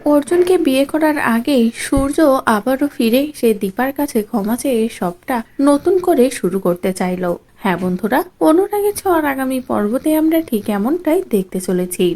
অর্জুনকে বিয়ে করার আগে সূর্য আবারও ফিরে সে দীপার কাছে ক্ষমা চেয়ে সবটা নতুন করে শুরু করতে চাইল। হ্যাঁ বন্ধুরা অনুরাগে ছর আগামী পর্বতে আমরা ঠিক এমনটাই দেখতে চলেছি।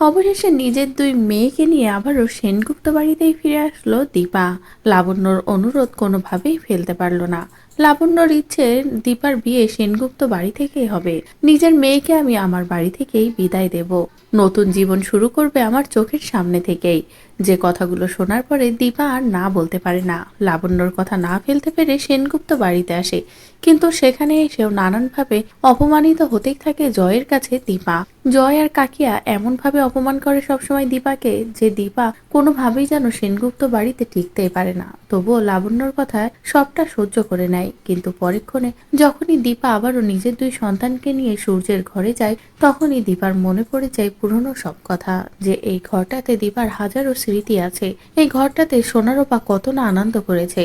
অবশেষে নিজের দুই মেয়েকে নিয়ে আবারও সেনগুপ্ত বাড়িতেই ফিরে আসলো দীপা। লাবণ্যর অনুরোধ কোনোভাবেই ফেলতে পারল না। লাবণ্যর ইচ্ছে দীপার বিয়ে সেনগুপ্ত বাড়ি থেকেই হবে। নিজের মেয়েকে আমি আমার বাড়ি থেকেই বিদায় দেব। নতুন জীবন শুরু করবে আমার চোখের সামনে থেকেই। যে কথাগুলো শোনার পরে দীপা আর না বলতে পারে না। লাবণ্যর কথা না ফেলতে পেরে সেনগুপ্ত বাড়িতে আসে। কিন্তু সেখানে এসেও নানানভাবে অপমানিত হতেই থাকে জয়ের কাছে দীপা। জয় আর কাকিয়া এমনভাবে অপমান করে সবসময় দীপাকে যে দীপা কোনোভাবেই যেন সেনগুপ্ত বাড়িতে টিকতেই পারে না। তবুও লাবণ্যর কথা সবটা সহ্য করে নেয়, কিন্তু পরক্ষণে যখনই দীপা আবারও নিজের দুই সন্তানকে নিয়ে সূর্যের ঘরে যায়, তখনই দীপার মনে পড়ে যায় পুরনো সব কথা, যে এই ঘরটাতে দীপার হাজারো স্মৃতি আছে, এই ঘরটাতে সোনারোপা কত না আনন্দ করেছে।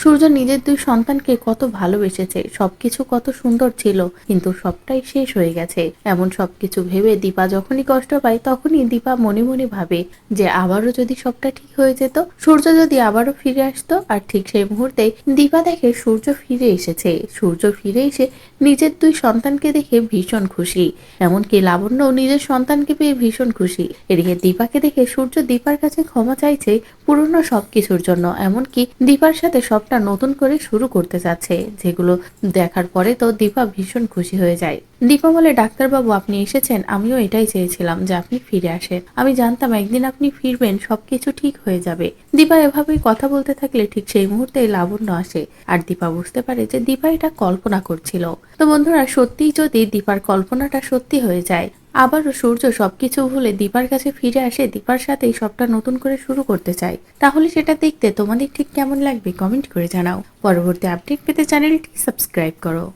সূর্য নিজের দুই সন্তানকে কত ভালোবেসেছে, সবকিছু কত সুন্দর ছিল, কিন্তু সবটাই শেষ হয়ে গেছে। এমন সবকিছু ভেবে দীপা যখনই কষ্ট পায় তখনই দীপা মনে মনে ভাবে যে আবারও যদি সবটা ঠিক হয়ে যেত, সূর্য যদি আবারও ফিরে আসতো, আর ঠিক সেই মুহূর্তে দীপা দেখে সূর্য ফিরে এসেছে। সূর্য ফিরে এসে নিজের দুই সন্তানকে দেখে ভীষণ খুশি। এমনকি লাবণ্য নিজের সন্তানকে পেয়ে ভীষণ খুশি। এদিকে দীপাকে দেখে সূর্য দীপার কাছে ক্ষমা চাইছে পুরনো সবকিছুর জন্য। এমনকি দীপার সাথে সবটা নতুন করে শুরু করতে যাচ্ছে যেগুলো দেখার পরে তো দীপা ভীষণ খুশি হয়ে যায়। দীপা বলে, ডাক্তারবাবু, আপনি এসেছেন। আমিও এটাই চেয়েছিলাম যে আপনি ফিরে আসেন। আমি জানতাম একদিন আপনি ফিরবেন, সবকিছু ঠিক হয়ে যাবে। দীপা এভাবেই কথা বলতে থাকলে ঠিক সেই মুহূর্তে লাবণ্য আসে। আর দীপা বুঝতে পারে যে দীপা এটা কল্পনা করছিল। তো বন্ধুরা, সত্যিই যদি দীপার কল্পনাটা সত্যি হয়ে যায়, আবারও সূর্য সবকিছু ভুলে দীপার কাছে ফিরে আসে, দীপার সাথেই সবটা নতুন করে শুরু করতে চাই তাহলে সেটা দেখতে তোমাদের ঠিক কেমন লাগবে কমেন্ট করে জানাও। পরবর্তী আপডেট পেতে চ্যানেলটি সাবস্ক্রাইব করো।